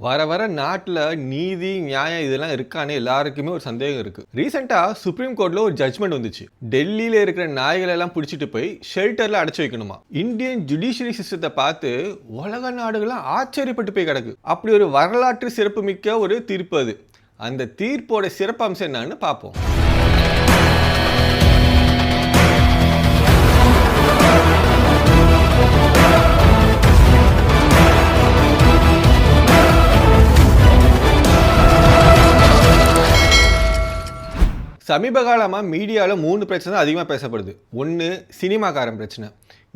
வர வர நாட்டில் நீதி நியாயம் இதெல்லாம் இருக்கான்னு எல்லாருக்குமே ஒரு சந்தேகம் இருக்கு. ரீசெண்டாக சுப்ரீம் கோர்ட்ல ஒரு ஜட்மெண்ட் வந்துச்சு. டெல்லியில இருக்கிற நாய்களை எல்லாம் பிடிச்சிட்டு போய் ஷெல்டர்ல அடைச்சு வைக்கணுமா? இந்தியன் ஜுடிஷியரி சிஸ்டத்தை பார்த்து உலக நாடுகளாம் ஆச்சரியப்பட்டு போய் கிடக்கு. அப்படி ஒரு வரலாற்று சிறப்புமிக்க ஒரு தீர்ப்பு அது. அந்த தீர்ப்போட சிறப்பம்சம் என்னன்னு பார்ப்போம். சமீப காலமாக மீடியாவில் மூணு பிரச்சனை தான் அதிகமாக பேசப்படுது. ஒன்று சினிமாக்காரன் பிரச்சனை.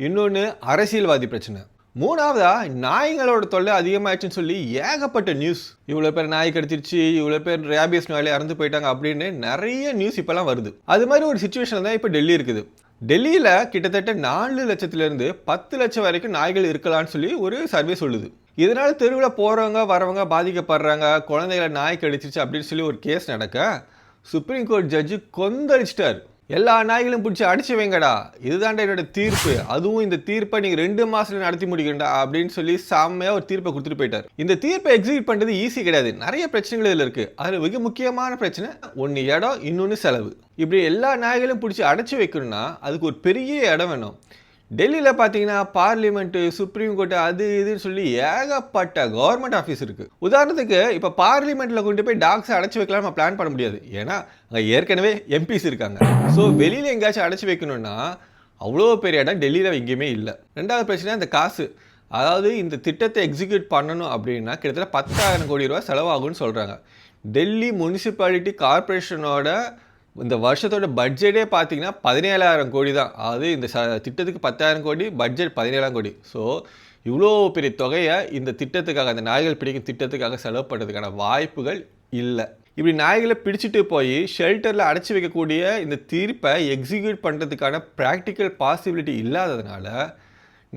இன்னொன்று அரசியல்வாதி பிரச்சனை. மூணாவதா நாய்களோட தொல்லை அதிகமாயிடுச்சுன்னு சொல்லி ஏகப்பட்ட நியூஸ் இவ்வளோ பேர் நாய் கடிச்சிருச்சு இவ்வளோ பேர் ரேபியஸ் நோயாலே இறந்து போயிட்டாங்க அப்படின்னு நிறைய நியூஸ் இப்போலாம் வருது. அது மாதிரி ஒரு சுச்சுவேஷன் தான் இப்போ டெல்லி இருக்குது. டெல்லியில் கிட்டத்தட்ட நாலு லட்சத்துலேருந்து பத்து லட்சம் வரைக்கும் நாய்கள் இருக்கலாம்னு சொல்லி ஒரு சர்வே சொல்லுது. இதனால் தெருவில் போகிறவங்க வரவங்க பாதிக்கப்படுறாங்க குழந்தைகளை நாய் கடிச்சிருச்சு அப்படின்னு சொல்லி ஒரு கேஸ் நடக்க சுப்ரீம் கோர்ட் ஜட்ஜு கொந்தளிச்சிட்டார். எல்லா நாய்களும் பிடிச்சி அடிச்சு வைங்கடா இதுதான்டா என்னோட தீர்ப்பு. அதுவும் இந்த தீர்ப்பை நீங்கள் ரெண்டு மாசத்துல நடத்தி முடிக்கணும்டா அப்படின்னு சொல்லி செம்மையாக ஒரு தீர்ப்பை கொடுத்துட்டு போயிட்டார். இந்த தீர்ப்பை எக்ஸிக்யூட் பண்ணுறது ஈஸி கிடையாது. நிறைய பிரச்சனைகள் இதில் இருக்குது அதில் மிக முக்கியமான பிரச்சனை ஒன்று இடம் இன்னொன்று செலவு. இப்படி எல்லா நாய்களும் பிடிச்சி அடைச்சி வைக்கணும்னா அதுக்கு ஒரு பெரிய இடம் வேணும். டெல்லியில் பார்த்தீங்கன்னா பார்லிமெண்ட்டு சுப்ரீம் கோர்ட்டு அது இதுன்னு சொல்லி ஏகப்பட்ட கவர்மெண்ட் ஆஃபீஸ் இருக்குது உதாரணத்துக்கு இப்போ பார்லிமெண்ட்டில் கொண்டு போய் டாக்ஸை அடைச்சி வைக்கலாம் நம்ம பிளான் பண்ண முடியாது. ஏன்னா அங்கே ஏற்கனவே எம்பிஸ் இருக்காங்க. ஸோ வெளியில் எங்கேயாச்சும் அடைச்சி வைக்கணும்னா அவ்வளோ பெரிய இடம் டெல்லியில் எங்கேயுமே இல்லை. ரெண்டாவது பிரச்சனை அந்த காசு. அதாவது இந்த திட்டத்தை எக்ஸிக்யூட் பண்ணணும் அப்படின்னா கிட்டத்தட்ட பத்தாயிரம் கோடி ரூபா செலவாகும்னு சொல்கிறாங்க டெல்லி முனிசிபாலிட்டி கார்ப்பரேஷனோட இந்த வருஷத்தோட பட்ஜெட்டே பார்த்தீங்கன்னா பதினேழாயிரம் கோடி தான். அதாவது இந்த ச திட்டத்துக்கு பத்தாயிரம் கோடி பட்ஜெட் பதினேழாயிரம் கோடி. ஸோ இவ்வளோ பெரிய தொகையை இந்த திட்டத்துக்காக அந்த நாய்கள் பிடிக்கும் திட்டத்துக்காக செலவு பண்ணுறதுக்கான வாய்ப்புகள் இல்லை. இப்படி நாய்களை பிடிச்சிட்டு போய் ஷெல்டரில் அடைச்சி வைக்கக்கூடிய இந்த தீர்ப்பை எக்ஸிக்யூட் பண்ணுறதுக்கான ப்ராக்டிக்கல் பாசிபிலிட்டி இல்லாததுனால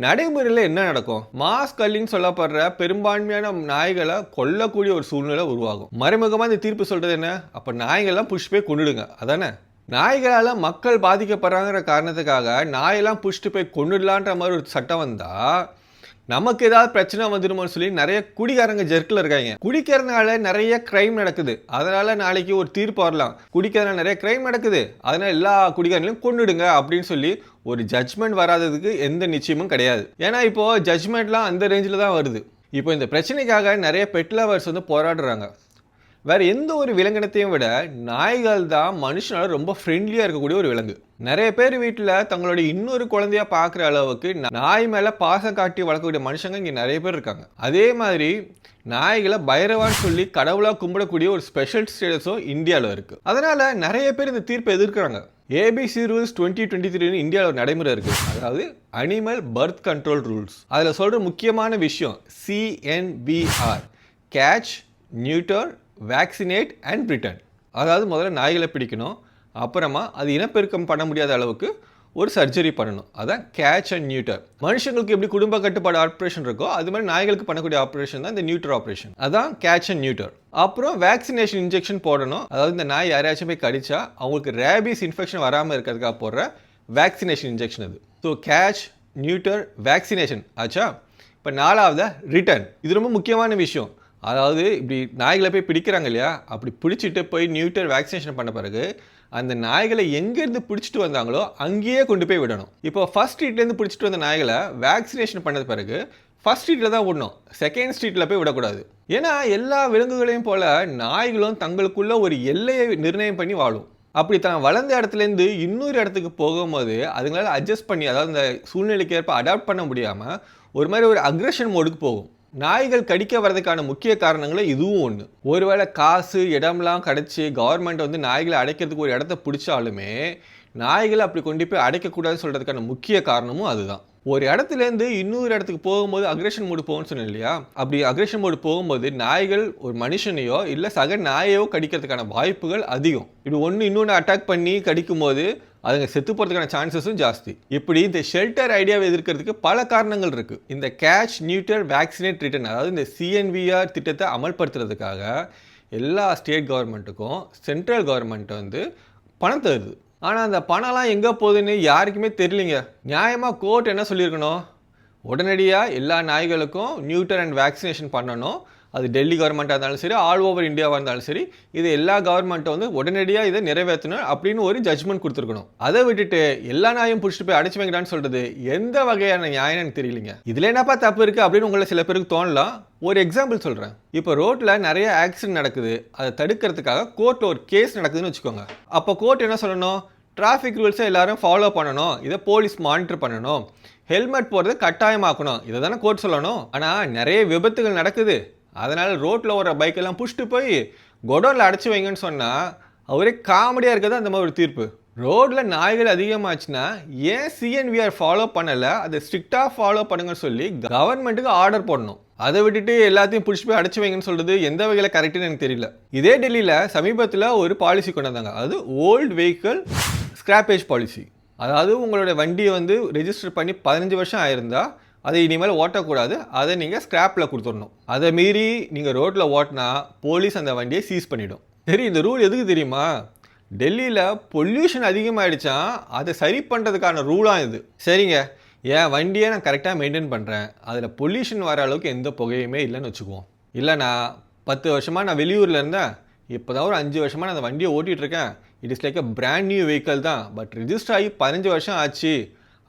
நடைமுறையில் என்ன நடக்கும்? மாஸ் கல்லின்னு சொல்லப்படுற பெரும்பான்மையான நாய்களை கொல்லக்கூடிய ஒரு சூழ்நிலை உருவாகும். மறைமுகமாக இந்த தீர்ப்பு சொல்கிறது என்ன? அப்போ நாய்கள்லாம் புஷ் போய் கொண்டுடுங்க. அதானே? நாய்களால் மக்கள் பாதிக்கப்படுறாங்கிற காரணத்துக்காக நாயெல்லாம் புஷ்ட்டு போய் கொண்டுடலான்ற மாதிரி ஒரு சட்டம் வந்தால் நமக்கு ஏதாவது பிரச்சனை வந்துடுமோன்னு சொல்லி நிறைய குடிக்காரங்க ஜெர்க்கில் இருக்காங்க. குடிக்கிறதுனால நிறைய கிரைம் நடக்குது. அதனால நாளைக்கு ஒரு தீர்ப்பு வரலாம் குடிக்கிறதுனால நிறைய கிரைம் நடக்குது. அதனால எல்லா குடிகாரங்களையும் கொண்டுடுங்க அப்படின்னு சொல்லி ஒரு ஜட்ஜ்மெண்ட் வராததுக்கு எந்த நிச்சயமும் கிடையாது. ஏன்னா இப்போ ஜட்ஜ்மெண்ட்லாம் அந்த ரேஞ்சில் தான் வருது. இப்போ இந்த பிரச்சனைக்காக நிறைய பெட் லவர்ஸ் வந்து போராடுறாங்க. வேற எந்த ஒரு விலங்கினத்தையும் விட நாய்கள் தான் மனுஷனால ரொம்ப ஃப்ரெண்ட்லியாக இருக்கக்கூடிய ஒரு விலங்கு. நிறைய பேர் வீட்டில் தங்களுடைய இன்னொரு குழந்தையா பார்க்குற அளவுக்கு நாய் மேலே பாசம் காட்டி வளர்க்கக்கூடிய மனுஷங்க இங்கே நிறைய பேர் இருக்காங்க. அதே மாதிரி நாய்களை பைரவான்னு சொல்லி கடவுளாக கும்பிடக்கூடிய ஒரு ஸ்பெஷல் ஸ்டேட்டஸும் இந்தியாவில் இருக்குது அதனால நிறைய பேர் இந்த தீர்ப்பை எதிர்க்கிறாங்க. ஏபிசி ரூல்ஸ் டுவெண்ட்டி டுவெண்ட்டி த்ரீனு இந்தியாவில் ஒரு நடைமுறை இருக்குது அதாவது அனிமல் பர்த் கண்ட்ரோல் ரூல்ஸ் அதில் சொல்கிற முக்கியமான விஷயம் CNPR catch neuter vaccinate and return அதாவது முதல்ல நாய்களை பிடிக்கணும் அப்புறமா அது இனப்பெருக்கம் பண்ண முடியாத அளவுக்கு ஒரு சர்ஜரி பண்ணணும். அதான் கேட்ச் அண்ட் நியூட்டர் மனுஷங்களுக்கு எப்படி குடும்ப கட்டுப்பாடு ஆப்ரேஷன் இருக்கோ அது மாதிரி நாய்களுக்கு பண்ணக்கூடிய ஆப்ரேஷன் தான் இந்த நியூட்டர் ஆப்ரேஷன் அதான் கேட்ச் அண்ட் நியூட்டர் அப்புறம் வேக்சினேஷன் இன்ஜெக்ஷன் போடணும். அதாவது இந்த நாய் யாரையாச்சும் போய் கடிச்சா அவங்களுக்கு ரேபிஸ் இன்ஃபெக்ஷன் வராமல் இருக்கிறதுக்காக போடுற வேக்சினேஷன் இன்ஜெக்ஷன் அது. ஸோ கேட்ச் நியூட்டர் வேக்சினேஷன் ஆச்சா? இப்போ நாலாவது ரிட்டர்ன் இது ரொம்ப முக்கியமான விஷயம். அதாவது இப்படி நாய்களை போய் பிடிக்கிறாங்க இல்லையா? அப்படி பிடிச்சிட்டு போய் நியூட்டர் வேக்சினேஷன் பண்ண பிறகு அந்த நாய்களை எங்கேருந்து பிடிச்சிட்டு வந்தாங்களோ அங்கேயே கொண்டு போய் விடணும். இப்போ ஃபர்ஸ்ட் ஸ்ட்ரீட்லேருந்து பிடிச்சிட்டு வந்த நாய்களை வேக்சினேஷன் பண்ண பிறகு ஃபஸ்ட் ஸ்ட்ரீட்டில் தான் விடணும். செகண்ட் ஸ்ட்ரீட்டில் போய் விடக்கூடாது. ஏன்னா எல்லா விலங்குகளையும் போல நாய்களும் தங்களுக்குள்ள ஒரு எல்லையை நிர்ணயம் பண்ணி வாழும். அப்படி தான் வளர்ந்த இடத்துலேருந்து இன்னொரு இடத்துக்கு போகும்போது அதுங்களால் அட்ஜஸ்ட் பண்ணி அதாவது இந்த சூழ்நிலைக்கு ஏற்ப அடாப்ட் பண்ண முடியாமல் ஒரு மாதிரி ஒரு அக்ரஷன் மோடுக்கு போகும். நாய்கள் கடிக்க வர்றதுக்கான முக்கிய காரணங்கள இதுவும் ஒன்று ஒருவேளை காசு இடம்லாம் கிடச்சி கவர்மெண்ட் வந்து நாய்களை அடைக்கிறதுக்கு ஒரு இடத்த பிடிச்சாலுமே நாய்களை அப்படி கொண்டு போய் அடைக்கக்கூடாதுன்னு சொல்கிறதுக்கான முக்கிய காரணமும் அதுதான். ஒரு இடத்துலேருந்து இன்னொரு இடத்துக்கு போகும்போது அக்ரேஷன் மோடு போகணும்னு சொன்னேன் இல்லையா? அப்படி அக்ரேஷன் மோடு போகும்போது நாய்கள் ஒரு மனுஷனையோ இல்லை சக நாயையோ கடிக்கிறதுக்கான வாய்ப்புகள் அதிகம். இப்படி ஒன்று இன்னொன்று அட்டாக் பண்ணி கடிக்கும் போது அதுங்க செத்து போகிறதுக்கான சான்சஸும் ஜாஸ்தி. இப்படி இந்த ஷெல்டர் ஐடியாவை எதிர்க்கிறதுக்கு பல காரணங்கள் இருக்குது இந்த கேஷ் நியூட்டர் வேக்சினேட் ரிட்டர்ன் அதாவது இந்த சிஎன்விஆர் திட்டத்தை அமல்படுத்துறதுக்காக எல்லா ஸ்டேட் கவர்மெண்ட்டுக்கும் சென்ட்ரல் கவர்மெண்ட் வந்து பணம் தருது. ஆனால் அந்த பணம்லாம் எங்கே போகுதுன்னு யாருக்குமே தெரியலிங்க. நியாயமாக கோர்ட் என்ன சொல்லியிருக்கணும்? உடனடியாக எல்லா நாய்களுக்கும் நியூட்டர் அண்ட் வேக்சினேஷன் பண்ணணும். அது டெல்லி கவர்மெண்ட்டாக இருந்தாலும் சரி ஆல் ஓவர் இந்தியாவாக இருந்தாலும் சரி இது எல்லா கவர்மெண்ட்டும் வந்து உடனடியாக இதை நிறைவேற்றணும் அப்படின்னு ஒரு ஜட்ஜ்மெண்ட் கொடுத்துருக்கணும். அதை விட்டுட்டு எல்லா நாயும் பிடிச்சிட்டு போய் அடைச்சி வைங்கடான்னு சொல்கிறது எந்த வகையான நியாயம் எனக்கு தெரியலைங்க. இதில் என்னப்பா தப்பு இருக்குது அப்படின்னு உங்களை சில பேருக்கு தோணலாம். ஒரு எக்ஸாம்பிள் சொல்கிறேன் இப்போ ரோட்டில் நிறைய ஆக்சிடென்ட் நடக்குது. அதை தடுக்கிறதுக்காக கோர்ட்டில் ஒரு கேஸ் நடக்குதுன்னு வச்சுக்கோங்க. அப்போ கோர்ட் என்ன சொல்லணும்? டிராஃபிக் ரூல்ஸை எல்லாரும் ஃபாலோ பண்ணணும். இதை போலீஸ் மானிட்டர் பண்ணணும். ஹெல்மெட் போடுறது கட்டாயமாக்கணும். இதை தானே கோர்ட் சொல்லணும். ஆனால் நிறைய விபத்துகள் நடக்குது. அதனால் ரோட்டில் வர பைக்கெல்லாம் புஷ்ட்டு போய் கொடோனில் அடைச்சி வைங்கன்னு சொன்னால் அவரே காமெடியாக இருக்கிறது அந்த மாதிரி ஒரு தீர்ப்பு. ரோட்டில் நாய்கள் அதிகமாச்சுன்னா ஏன் சிஎன்விஆர் ஃபாலோ பண்ணலை? அதை ஸ்ட்ரிக்டாக ஃபாலோ பண்ணுங்கன்னு சொல்லி கவர்மெண்ட்டுக்கு ஆர்டர் போடணும். அதை விட்டுட்டு எல்லாத்தையும் பிடிச்சி போய் அடைச்சி வைங்கன்னு சொல்கிறது எந்த வகையில் கரெக்டுன்னு எனக்கு தெரியல. இதே டெல்லியில் சமீபத்தில் ஒரு பாலிசி கொண்டு வந்தாங்க அது ஓல்டு வெஹிக்கிள் ஸ்க்ராப்பேஜ் பாலிசி அதாவது உங்களுடைய வண்டியை வந்து ரெஜிஸ்டர் பண்ணி பதினஞ்சு வருஷம் ஆயிருந்தால் அதை இனிமேல் ஓட்டக்கூடாது. அதை நீங்கள் ஸ்க்ராப்பில் கொடுத்துடணும். அதை மீறி நீங்கள் ரோட்டில் ஓட்டினா போலீஸ் அந்த வண்டியை சீஸ் பண்ணிவிடும் சரி இந்த ரூல் எதுக்கு தெரியுமா? டெல்லியில் பொல்யூஷன் அதிகமாகிடுச்சான் அதை சரி பண்ணுறதுக்கான ரூலாக இது. சரிங்க. என் வண்டியை நான் கரெக்டாக மெயின்டைன் பண்ணுறேன் அதில் பொல்யூஷன் வர அளவுக்கு எந்த புகையுமே இல்லைன்னு வச்சுக்குவோம். இல்லைனா பத்து வருஷமாக நான் வெளியூரில் இருந்தேன். இப்போ தான் ஒரு அஞ்சு வருஷமாக நான் அந்த வண்டியை ஓட்டிகிட்டு இருக்கேன். It is like a brand new vehicle தான். பட் ரிஜிஸ்டர் ஆகி பதினஞ்சு வருஷம் ஆச்சு.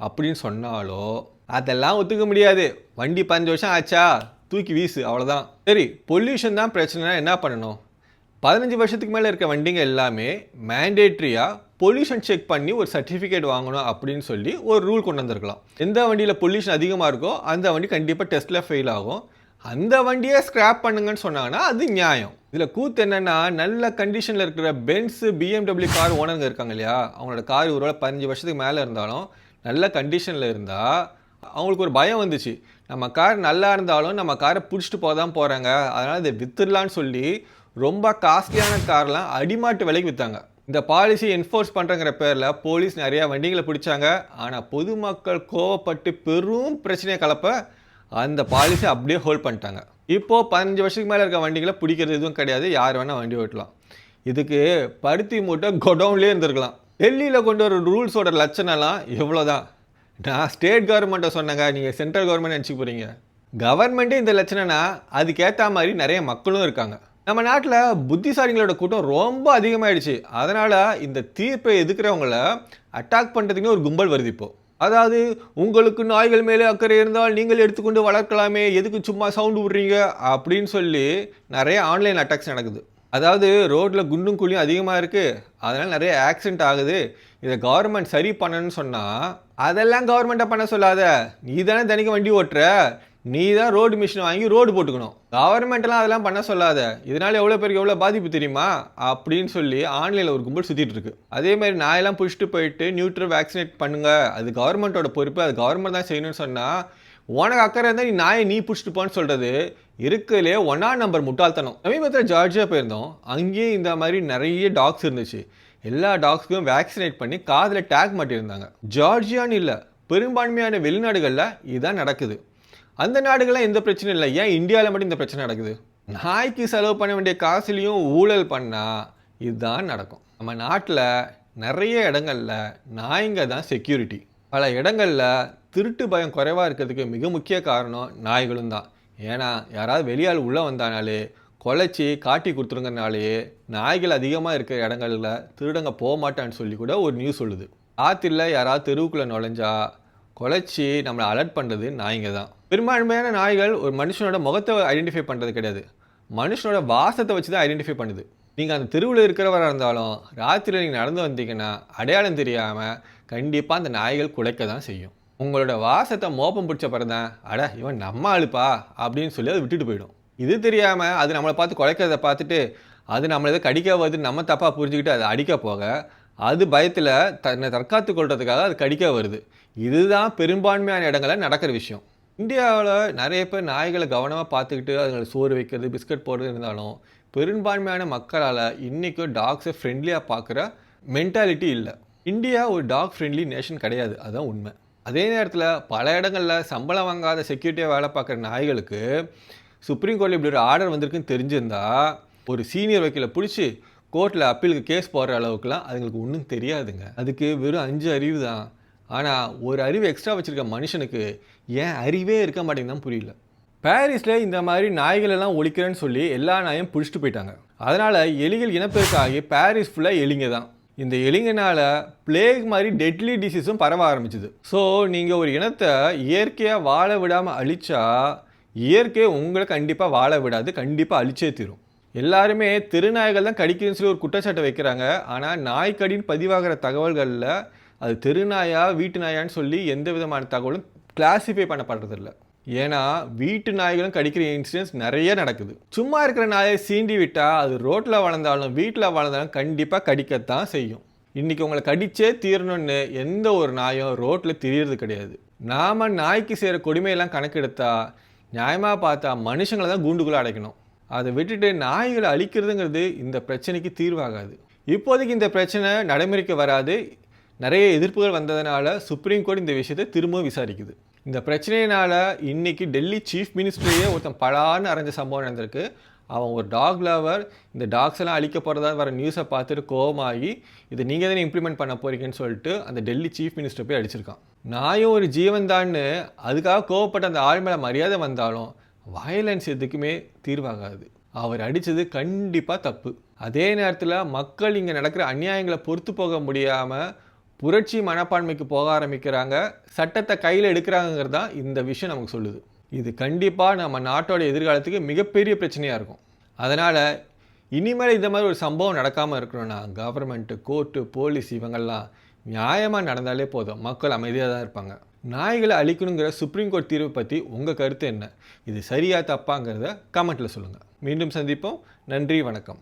அப்படின்னு சொன்னாலோ அதெல்லாம் ஒத்துக்க முடியாது. வண்டி பதினஞ்சு வருஷம் ஆச்சா? தூக்கி வீசு அவ்வளோதான் சரி பொல்யூஷன் தான் பிரச்சனைனா என்ன பண்ணணும்? பதினஞ்சு வருஷத்துக்கு மேலே இருக்க வண்டிங்க எல்லாமே மேண்டேட்ரியாக பொல்யூஷன் செக் பண்ணி ஒரு சர்டிஃபிகேட் வாங்கணும் அப்படின்னு சொல்லி ஒரு ரூல் கொண்டு வந்திருக்கலாம். எந்த வண்டியில் பொல்யூஷன் அதிகமாக இருக்கோ அந்த வண்டி கண்டிப்பாக டெஸ்ட்டில் ஃபெயில் ஆகும். அந்த வண்டியை ஸ்க்ராப் பண்ணுங்கன்னு சொன்னாங்கன்னா அது நியாயம். இதில் கூத்து என்னென்னா நல்ல கண்டிஷனில் இருக்கிற பென்ஸ் பிஎம்டபிள்யூ கார் ஓனருங்க இருக்காங்க இல்லையா? அவங்களோட கார் ஒருவேளை பதினஞ்சு வருஷத்துக்கு மேலே இருந்தாலும் நல்ல கண்டிஷனில் இருந்தால் அவங்களுக்கு ஒரு பயம் வந்துச்சு. நம்ம கார் நல்லா இருந்தாலும் நம்ம காரை பிடிச்சிட்டு போக தான் போகிறாங்க அதனால் இதை விற்றுடலான்னு சொல்லி ரொம்ப காஸ்ட்லியான கார்லாம் அடிமாட்டு விலைக்கு விற்றாங்க இந்த பாலிசி என்ஃபோர்ஸ் பண்ணுறங்கிற பேரில் போலீஸ் நிறையா வண்டிகளை பிடிச்சாங்க. ஆனால் பொதுமக்கள் கோவப்பட்டு பெரும் பிரச்சனையை கலப்ப அந்த பாலிசி அப்படியே ஹோல்ட் பண்ணிட்டாங்க. இப்போது பதினஞ்சு வருஷத்துக்கு மேலே இருக்க வண்டிகளை பிடிக்கிறது எதுவும் கிடையாது. யார் வேணால் வண்டி ஓட்டலாம். இதுக்கு பருத்தி மூட்டை கொடவுன்லேயே இருந்திருக்கலாம். டெல்லியில் கொண்டு வர ரூல்ஸோட லட்சணம்லாம் எவ்வளோதான் நான் ஸ்டேட் கவர்மெண்ட்டை சொன்னேங்க. நீங்கள் சென்ட்ரல் கவர்மெண்ட் நினச்சி போகிறீங்க கவர்மெண்ட்டே இந்த லட்சணம்னா அதுக்கேற்ற மாதிரி நிறைய மக்களும் இருக்காங்க. நம்ம நாட்டில் புத்திசாலிகளோட கூட்டம் ரொம்ப அதிகமாகிடுச்சு அதனால் இந்த தீர்ப்பை எதுக்குறவங்கள அட்டாக் பண்ணுறதுக்குன்னு ஒரு கும்பல் வருது இப்போ. அதாவது உங்களுக்கு நாய்கள் மேலே அக்கறை இருந்தால் நீங்கள் எடுத்துக்கொண்டு வளர்க்கலாமே எதுக்கு சும்மா சவுண்டு விடுறீங்க? அப்படின்னு சொல்லி நிறைய ஆன்லைன் அட்டாக்ஸ் நடக்குது. அதாவது ரோட்டில் குண்டும் குழியும் அதிகமாக இருக்குது அதனால் நிறைய ஆக்சிடென்ட் ஆகுது. இதை கவர்மெண்ட் சரி பண்ணணும்னு சொன்னால் அதெல்லாம் கவர்மெண்ட்டை பண்ண சொல்லாத. நீ தானே தினைக்கும் வண்டி ஓட்டுற. நீ தான் ரோடு மிஷின் வாங்கி ரோடு போட்டுக்கணும். கவர்மெண்ட்லாம் அதெல்லாம் பண்ண சொல்லாத. இதனால எவ்வளோ பேருக்கு எவ்வளோ பாதிப்பு தெரியுமா? அப்படின்னு சொல்லி ஆன்லைனில் ஒரு கும்பல் சுற்றிட்டு இருக்கு. அதே மாதிரி நாயெல்லாம் பிடிச்சிட்டு போயிட்டு நியூட்ரல் வேக்சினேட் பண்ணுங்க. அது கவர்மெண்ட்டோட பொறுப்பு. அது கவர்மெண்ட் தான் செய்யணும்னு சொன்னால் உனக்கு அக்கறை இருந்தால் நீ நாயை நீ பிடிச்சிட்டு போன்னு சொல்கிறது இருக்கலே ஒன்றா நம்பர் முட்டாள்தனம். சமீபத்தில் ஜார்ஜியா போயிருந்தோம். அங்கேயும் இந்த மாதிரி நிறைய டாக்ஸ் இருந்துச்சு. எல்லா டாக்ஸ்க்கும் வேக்சினேட் பண்ணி காதில் டேக் மாட்டியிருந்தாங்க. ஜார்ஜியான்னு இல்லை பெரும்பான்மையான வெளிநாடுகளில் இதுதான் நடக்குது. அந்த நாடுகள்லாம் எந்த பிரச்சனையும் இல்லை. ஏன் இந்தியாவில் மட்டும் இந்த பிரச்சனை நடக்குது? நாய்க்கு செலவு பண்ண வேண்டிய காசுலேயும் ஊழல் பண்ணால் இதுதான் நடக்கும். நம்ம நாட்டில் நிறைய இடங்களில் நாய்ங்க தான் செக்யூரிட்டி பல இடங்களில் திருட்டு பயம் குறைவாக இருக்கிறதுக்கு மிக முக்கிய காரணம் நாய்களும் தான். ஏன்னா யாராவது வெளியால் உள்ளே வந்தானாலே பொழைச்சி காட்டி கொடுத்துருங்கனாலேயே நாய்கள் அதிகமாக இருக்கிற இடங்களில் திருடங்க போக மாட்டான்னு சொல்லி கூட ஒரு நியூஸ் சொல்லுது. ஆற்றில் யாராவது தெருவுக்குள்ளே நுழைஞ்சா குலைச்சி நம்மளை அலர்ட் பண்ணுறது நாய்ங்க தான். பெரும்பான்மையான நாய்கள் ஒரு மனுஷனோட முகத்தை ஐடென்டிஃபை பண்ணுறது கிடையாது. மனுஷனோட வாசத்தை வச்சு தான் ஐடென்டிஃபை பண்ணுது. நீங்கள் அந்த தெருவில் இருக்கிறவராக இருந்தாலும் ராத்திரியில் நீங்கள் நடந்து வந்தீங்கன்னா அடையாளம் தெரியாமல் கண்டிப்பாக அந்த நாய்கள் குலைக்க தான் செய்யும். உங்களோட வாசத்தை மோப்பம் பிடிச்ச பிறந்தான் அட இவன் நம்ம ஆளுப்பா அப்படின்னு சொல்லி அதை விட்டுட்டு போயிடும். இது தெரியாமல் அது நம்மளை பார்த்து குலைக்கிறத பார்த்துட்டு அது நம்மளை எதை கடிக்க வருது நம்ம தப்பாக புரிஞ்சுக்கிட்டு அதை அடிக்க போக அது பயத்தில் தன்னை தற்காத்து கொள்றதுக்காக அது கடிக்க வருது. இதுதான் பெரும்பான்மையான இடங்களில் நடக்கிற விஷயம். இந்தியாவில் நிறைய பேர் நாய்களை கவனமாக பார்த்துக்கிட்டு அதுங்களை சோறு வைக்கிறது பிஸ்கட் போடுறது இருந்தாலும் பெரும்பான்மையான மக்களால் இன்றைக்கும் டாக்ஸை ஃப்ரெண்ட்லியாக பார்க்குற மென்டாலிட்டி இல்லை. இந்தியா ஒரு டாக் ஃப்ரெண்ட்லி நேஷன் கிடையாது. அதுதான் உண்மை. அதே நேரத்தில் பல இடங்களில் சம்பளம் வாங்காத செக்யூரிட்டியாக வேலை பார்க்குற நாய்களுக்கு சுப்ரீம் கோர்ட்டில் இப்படி ஒரு ஆர்டர் வந்திருக்குன்னு தெரிஞ்சிருந்தா ஒரு சீனியர் வக்கீலை பிடிச்சி கோர்ட்டில் அப்பீலுக்கு கேஸ் போடுற அளவுக்குலாம் அதுங்களுக்கு ஒன்றும் தெரியாதுங்க. அதுக்கு வெறும் அஞ்சு அறிவு தான். ஆனால் ஒரு அறிவு எக்ஸ்ட்ரா வச்சுருக்க மனுஷனுக்கு ஏன் அறிவே இருக்க மாட்டேங்குதான் புரியல. பாரிஸில் இந்த மாதிரி நாய்களெல்லாம் ஒழிக்கிறேன்னு சொல்லி எல்லா நாயும் பிடிச்சிட்டு போயிட்டாங்க. அதனால் எலிகள் இனப்பெருக்காகி பாரிஸ் ஃபுல்லாக எலிங்க தான். இந்த எலிங்கனால் பிளேக் மாதிரி டெட்லி டிசீஸும் பரவ ஆரம்பிச்சுது. ஸோ நீங்கள் ஒரு இனத்தை இயற்கையாக வாழ விடாமல் அழிச்சா இயற்கை உங்களை கண்டிப்பாக வாழ விடாது கண்டிப்பாக அழிச்சே தீரும். எல்லாருமே தெருநாய்கள் தான் கடிக்குதுன்னு சொல்லி ஒரு குற்றச்சாட்டை வைக்கிறாங்க. ஆனால் நாய்க்கடின்னு பதிவாகிற தகவல்களில் அது தெருநாயா வீட்டு நாயான்னு சொல்லி எந்த விதமான தகவலும் கிளாசிஃபை பண்ணப்படுறதில்ல. ஏன்னா வீட்டு நாய்களும் கடிக்கிற இன்சிடென்ட்ஸ் நிறைய நடக்குது. சும்மா இருக்கிற நாயை சீண்டி விட்டால் அது ரோட்டில் வளர்ந்தாலும் வீட்டில் வளர்ந்தாலும் கண்டிப்பாக கடிக்கத்தான் செய்யும். இன்றைக்கி உங்களை கடிச்சே தீரணும்னு எந்த ஒரு நாயும் ரோட்டில் திரியறது கிடையாது. நாம் நாய்க்கு செய்கிற கொடுமையெல்லாம் கணக்கெடுத்தால் நியாயமாக பார்த்தா மனுஷங்களை தான் கூண்டுக்குள்ளே அடைக்கணும். அதை விட்டுட்டு நாய்களை அழிக்கிறதுங்கிறது இந்த பிரச்சனைக்கு தீர்வாகாது. இப்போதைக்கு இந்த பிரச்சனை நடைமுறைக்கு வராது. நிறைய எதிர்ப்புகள் வந்ததுனால சுப்ரீம் கோர்ட் இந்த விஷயத்தை திரும்பவும் விசாரிக்குது. இந்த பிரச்சனையினால் இன்றைக்கி டெல்லி சீஃப் மினிஸ்டரையே ஒருத்தன் பலான்னு அரைஞ்ச சம்பவம் நடந்திருக்கு. அவன் ஒரு டாக் லவர் இந்த டாக்ஸ் எல்லாம் அழிக்க போகிறதா வர நியூஸை பார்த்துட்டு கோவமாகி இதை நீங்கள் தானே இம்ப்ளிமெண்ட் பண்ண போறீங்கன்னு சொல்லிட்டு அந்த டெல்லி சீஃப் மினிஸ்டர் போய் அடிச்சிருக்கான். நாயும் ஒரு ஜீவன் தான்னு அதுக்காக கோவப்பட்ட அந்த ஆள் மேலே மரியாதை வந்தாலும் வயலன்ஸ் எதுக்குமே தீர்வாகாது. அவர் அடித்தது கண்டிப்பாக தப்பு. அதே நேரத்தில் மக்கள் இங்கே நடக்கிற அநியாயங்களை பொறுத்து போக முடியாமல் புரட்சி மனப்பான்மைக்கு போக ஆரம்பிக்கிறாங்க சட்டத்தை கையில் எடுக்கிறாங்கிறது தான் இந்த விஷயம் நமக்கு சொல்லுது. இது கண்டிப்பாக நம்ம நாட்டோட எதிர்காலத்துக்கு மிகப்பெரிய பிரச்சனையாக இருக்கும். அதனால் இனிமேல் இந்த மாதிரி ஒரு சம்பவம் நடக்காமல் இருக்கணும்னா கவர்மெண்ட்டு கோர்ட்டு போலீஸ் இவங்கெல்லாம் நியாயமாக நடந்தாலே போதும். மக்கள் அமைதியாக தான் இருப்பாங்க. நாய்களை அழிக்கணுங்கிற சுப்ரீம் கோர்ட் தீர்வு பற்றி உங்கள் கருத்து என்ன? இது சரியாக தப்பாங்கிறத கமெண்ட்டில் சொல்லுங்கள் மீண்டும் சந்திப்போம். நன்றி வணக்கம்.